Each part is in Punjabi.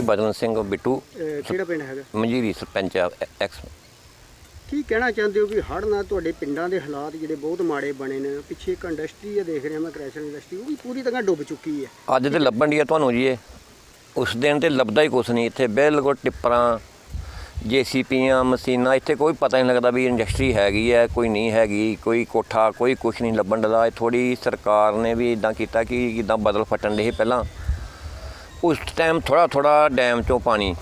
ਇਹ ਬਦਨ ਸਿੰਘ ਬਿੱਟੂ ਅਹ ਕਿਹੜਾ ਪਿੰਡ ਹੈਗਾ? ਮੰਜੀਰੀ ਸਰਪੰਚ ਆ, ਐ- ਐਕਸ ਕੀ ਕਹਿਣਾ ਚਾਹੁੰਦੇ ਹੋ ਕਿ ਹੜ੍ਹ ਨਾਲ ਤੁਹਾਡੇ ਪਿੰਡਾਂ ਦੇ ਹਾਲਾਤ ਜਿਹੜੇ ਬਹੁਤ ਮਾੜੇ ਬਣੇ ਨੇ? ਪਿੱਛੇ ਇੱਕ ਇੰਡਸਟਰੀ ਆ ਦੇਖ ਰਿਹਾ ਮੈਂ ਕ੍ਰੈਸ਼ਰ ਇੰਡਸਟਰੀ ਉਹ ਵੀ ਪੂਰੀ ਤਰ੍ਹਾਂ ਡੁੱਬ ਚੁੱਕੀ ਹੈ ਅੱਜ ਤੇ ਲੱਭਣ ਦੀ ਆ ਤੁਹਾਨੂੰ ਜੀ ਇਹ। ਉਸ ਦਿਨ ਤੇ ਲੱਭਦਾ ਹੀ ਕੁਛ ਨਹੀਂ ਇੱਥੇ ਬਿਲਕੁਲ ਟਿੱਪਰਾਂ ਜੀਸੀਪੀਆਂ ਮਸ਼ੀਨਾਂ ਇੱਥੇ ਕੋਈ ਪਤਾ ਨਹੀਂ ਲੱਗਦਾ ਵੀ ਇੰਡਸਟਰੀ ਹੈਗੀ ਹੈ ਕੋਈ ਨਹੀਂ ਹੈਗੀ ਕੋਈ ਕੋਠਾ ਕੋਈ ਕੁਛ ਨਹੀਂ ਲੱਭਣ ਦਾ ਥੋੜੀ ਸਰਕਾਰ ਨੇ ਵੀ ਇਦਾਂ ਕੀਤਾ ਕਿ ਜਿੱਦਾਂ ਬਦਲ ਫਟਣ ਦੇ ਪਹਿਲਾਂ। ਉਸ ਟਾਈਮ ਥੋੜਾ ਥੋੜਾ ਡੈਮ ਚੋਂ ਪਾਣੀ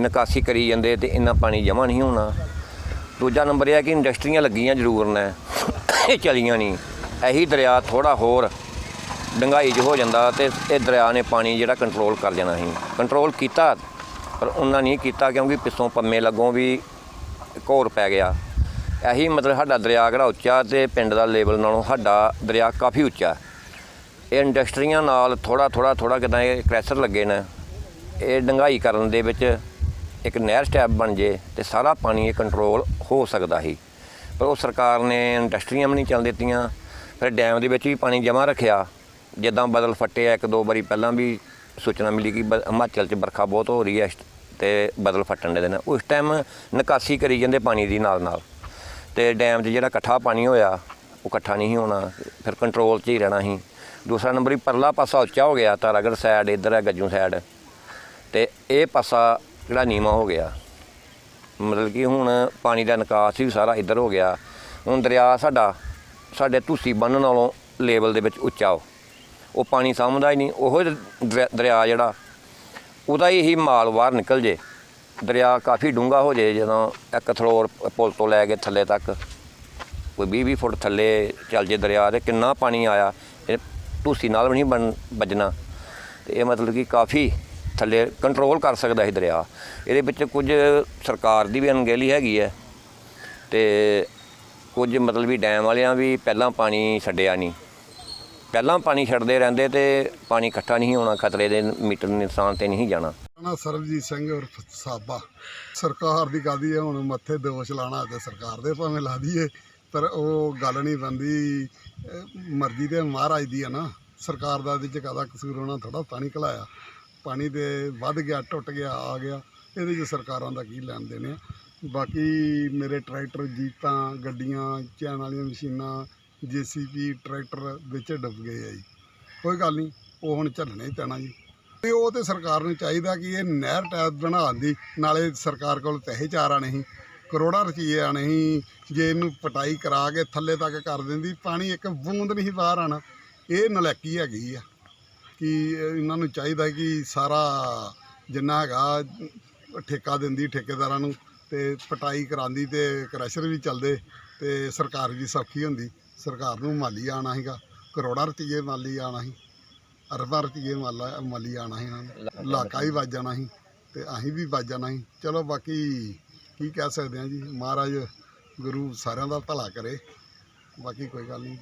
ਨਿਕਾਸੀ ਕਰੀ ਜਾਂਦੇ ਤੇ ਇੰਨਾ ਪਾਣੀ ਜਮ੍ਹਾਂ ਨਹੀਂ ਹੋਣਾ। ਦੂਜਾ ਨੰਬਰ ਇਹ ਹੈ ਕਿ ਇੰਡਸਟਰੀਆਂ ਲੱਗੀਆਂ ਜ਼ਰੂਰ ਨੇ, ਇਹ ਚਲੀਆਂ ਨਹੀਂ। ਇਹੀ ਦਰਿਆ ਥੋੜਾ ਹੋਰ ਡੰਗਾਈ 'ਚ ਹੋ ਜਾਂਦਾ ਤੇ ਇਹ ਦਰਿਆ ਨੇ ਪਾਣੀ ਜਿਹੜਾ ਕੰਟਰੋਲ ਕਰ ਜਾਣਾ ਸੀ। ਕੰਟਰੋਲ ਕੀਤਾ, ਪਰ ਉਹਨਾਂ ਨਹੀਂ ਕੀਤਾ ਕਿਉਂਕਿ ਪਿੱਛੋਂ ਪੰਮੇ ਲੱਗੋਂ ਵੀ ਘੋਰ ਪੈ ਗਿਆ। ਇਹੀ ਮਤਲਬ ਸਾਡਾ ਦਰਿਆ ਕਿਹੜਾ ਉੱਚਾ ਤੇ ਪਿੰਡ ਦਾ ਲੈਵਲ ਨਾਲੋਂ ਸਾਡਾ ਦਰਿਆ ਕਾਫੀ ਉੱਚਾ। ਇਹ ਇੰਡਸਟਰੀਆਂ ਨਾਲ ਥੋੜਾ ਥੋੜਾ ਥੋੜਾ ਕਿਦਾਂ ਇਹ ਕ੍ਰੈਸ਼ਰ ਲੱਗੇ ਨੇ। ਇਹ ਡੰਗਾਈ ਕਰਨ ਦੇ ਵਿੱਚ ਇੱਕ ਨਹਿਰ ਸਟੈਪ ਬਣ ਜੇ ਤੇ ਸਾਰਾ ਪਾਣੀ ਇਹ ਕੰਟਰੋਲ ਹੋ ਸਕਦਾ ਸੀ। ਪਰ ਉਹ ਸਰਕਾਰ ਨੇ ਇੰਡਸਟਰੀਆਂ ਵੀ ਨਹੀਂ ਚੱਲ ਦਿੱਤੀਆਂ। ਫਿਰ ਡੈਮ ਦੇ ਵਿੱਚ ਵੀ ਪਾਣੀ ਜਮ੍ਹਾਂ ਰੱਖਿਆ। ਜਿੱਦਾਂ ਬਦਲ ਫੱਟੇ ਇੱਕ ਦੋ ਵਾਰੀ ਪਹਿਲਾਂ ਵੀ ਸੂਚਨਾ ਮਿਲੀ ਕਿ ਬ- ਹਿਮਾਚਲ 'ਚ ਵਰਖਾ ਬਹੁਤ ਹੋ ਰਹੀ ਹੈ ਇਸ- ਤੇ ਬਦਲ ਫੱਟਣ ਦੇ ਦਿਨ। ਉਸ ਟਾਈਮ ਨਿਕਾਸੀ ਕਰੀ ਜਾਂਦੇ ਪਾਣੀ ਦੀ ਨਾਲ ਨਾਲ। ਤੇ ਡੈਮ 'ਚ ਜਿਹੜਾ ਇਕੱਠਾ ਪਾਣੀ ਹੋਇਆ, ਉਹ ਇਕੱਠਾ ਨਹੀਂ ਹੋਣਾ। ਫਿਰ ਕੰਟਰੋਲ 'ਚ ਹੀ ਰਹਿਣਾ ਸੀ। ਦੂਸਰਾ ਨੰਬਰ ਹੀ ਪਰਲਾ ਪਾਸਾ ਉੱਚਾ ਹੋ ਗਿਆ ਤਾਰਾਗੜ ਸਾਈਡ ਇੱਧਰ ਹੈ ਗੱਜੂ ਸਾਈਡ ਤੇ ਇਹ ਪਾਸਾ ਜਿਹੜਾ ਨੀਵਾਂ ਹੋ ਗਿਆ। ਮਤਲਬ ਕਿ ਹੁਣ ਪਾਣੀ ਦਾ ਨਿਕਾਸ ਵੀ ਸਾਰਾ ਇੱਧਰ ਹੋ ਗਿਆ। ਹੁਣ ਦਰਿਆ ਸਾਡਾ, ਸਾਡੇ ਧੂਸੀ ਬੰਨ੍ਹ ਨਾਲੋਂ ਲੈਵਲ ਦੇ ਵਿੱਚ ਉੱਚਾ ਉਹ ਉਹ ਪਾਣੀ ਸਾਂਭਦਾ ਹੀ ਨਹੀਂ, ਉਹ ਦਰਿਆ ਦਰਿਆ ਜਿਹੜਾ, ਉਹਦਾ ਹੀ ਮਾਲ ਬਾਹਰ ਨਿਕਲ ਜੇ। ਦਰਿਆ ਕਾਫੀ ਡੂੰਘਾ ਹੋ ਜੇ ਜਦੋਂ ਇੱਕ ਥਲੋਰ ਪੁਲ ਤੋਂ ਲੈ ਕੇ ਥੱਲੇ ਤੱਕ। ਕੋਈ 20 20 ਫੁੱਟ ਥੱਲੇ ਚੱਲ ਜੇ ਦਰਿਆ ਤੇ ਕਿੰਨਾ ਪਾਣੀ ਆਇਆ। ਢੂਸੀ ਨਾਲ ਵੀ ਨਹੀਂ ਬਣ ਵੱਜਣਾ। ਤੇ ਇਹ ਮਤਲਬ ਕਿ ਕਾਫੀ ਥੱਲੇ ਕੰਟਰੋਲ ਕਰ ਸਕਦਾ ਇਹ ਦਰਿਆ। ਇਹਦੇ ਵਿੱਚ ਕੁਝ ਸਰਕਾਰ ਦੀ ਵੀ ਅਣਗਹਿਲੀ ਹੈਗੀ ਹੈ। ਤੇ ਕੁਝ ਮਤਲਬ ਵੀ ਡੈਮ ਵਾਲਿਆਂ ਵੀ ਪਹਿਲਾਂ ਪਾਣੀ ਛੱਡਿਆ ਨਹੀਂ। ਪਹਿਲਾਂ ਪਾਣੀ ਛੱਡਦੇ ਰਹਿੰਦੇ ਤੇ ਪਾਣੀ ਇਕੱਠਾ ਨਹੀਂ ਹੋਣਾ, ਖਤਰੇ ਦੇ ਮੀਟਰ ਨਿਸ਼ਾਨ ਤੇ ਨਹੀਂ ਜਾਣਾ। ਨਾ ਸਰਬਜੀਤ ਸਿੰਘ ਔਰ ਸਾਬਾ। ਸਰਕਾਰ ਦੀ ਕਾਦੀ ਹੈ, ਹੁਣ ਮੱਥੇ ਦੋਸ਼ ਲਾਣਾ ਤੇ ਸਰਕਾਰ ਦੇ ਭਾਵੇਂ ਲਾ ਦਈਏ। ਪਰ ਉਹ ਗੱਲ ਨਹੀਂ ਬੰਦੀ ਮਰਜ਼ੀ ਤੇ ਮਹਾਰਾਜ ਦੀ ਆ ਨਾ। ਸਰਕਾਰ ਦਾ ਇਹਦੇ ਚ ਕਾਹਦਾ ਕਸੂਰ ਹੋਣਾ ਥੋੜਾ ਪਾਣੀ ਘਲਾਇਆ। ਪਾਣੀ ਤੇ ਵੱਧ ਗਿਆ, ਟੁੱਟ ਗਿਆ, ਆ ਗਿਆ। ਇਹਦੇ ਚ ਸਰਕਾਰਾਂ ਦਾ ਕੀ ਲੈਣ ਦੇਣ ਆ। ਬਾਕੀ ਮੇਰੇ ਟਰੈਕਟਰ, ਜੀਪਾਂ, ਗੱਡੀਆਂ, ਚੈਨ ਵਾਲੀਆਂ ਮਸ਼ੀਨਾਂ ਜੀਸੀਪੀ ਟਰੈਕਟਰ ਵਿੱਚ ਡੁੱਬ ਗਏ ਆ ਜੀ। ਕੋਈ ਗੱਲ ਨਹੀਂ, ਉਹ ਹੁਣ ਝੱਲਣਾ ਹੀ ਪੈਣਾ ਜੀ। ਤੇ ਉਹ ਤੇ ਸਰਕਾਰ ਨੂੰ ਚਾਹੀਦਾ ਕਿ ਇਹ ਨਹਿਰ ਟੈਪ ਬਣਾਉਣ ਦੀ ਨਾਲੇ ਸਰਕਾਰ ਕੋਲ ਪੈਸੇ ਚਾਰ ਆਣੇ ਕਰੋੜਾਂ ਰੁਪਏ ਆਣੇ ਸੀ, ਜੇ ਇਹਨੂੰ ਪਟਾਈ ਕਰਾ ਕੇ ਥੱਲੇ ਤੱਕ ਕਰ ਦਿੰਦੀ, ਪਾਣੀ ਇੱਕ ਬੂੰਦ ਨਹੀਂ ਸੀ ਬਾਹਰ ਆਣਾ। ਇਹ ਨਲੈਕੀ ਹੈਗੀ ਆ ਕਿ ਇਹਨਾਂ ਨੂੰ ਚਾਹੀਦਾ ਕਿ ਸਾਰਾ ਜਿੰਨਾ ਹੈਗਾ ਠੇਕਾ ਦਿੰਦੀ, ਠੇਕੇਦਾਰਾਂ ਨੂੰ ਤੇ ਪਟਾਈ ਕਰਾਉਂਦੀ ਤੇ ਕ੍ਰੈਸ਼ਰ ਵੀ ਚੱਲਦੇ ਤੇ ਸਰਕਾਰ ਵੀ ਸੌਖੀ ਹੁੰਦੀ। ਸਰਕਾਰ ਨੂੰ ਮਾਲੀ ਆਣਾ ਸੀਗਾ, ਕਰੋੜਾਂ ਰੁਪਏ ਮਾਲੀ ਆਣਾ ਸੀ, ਅਰਬਾਂ ਰੁਪਏ ਮਾਲਾ ਮਾਲੀ ਆਣਾ ਸੀ ਇਹਨਾਂ ਨੂੰ। ਇਲਾਕਾ ਹੀ ਵੱਜ ਜਾਣਾ ਸੀ ਤੇ ਅਸੀਂ ਵੀ ਵੱਜ ਜਾਣਾ ਸੀ। ਚਲੋ ਬਾਕੀ ਕੀ ਕਹਿ ਸਕਦੇ ਹਾਂ ਜੀ, ਮਹਾਰਾਜ ਗੁਰੂ ਸਾਰਿਆਂ ਦਾ ਭਲਾ ਕਰੇ। ਬਾਕੀ ਕੋਈ ਗੱਲ ਨਹੀਂ।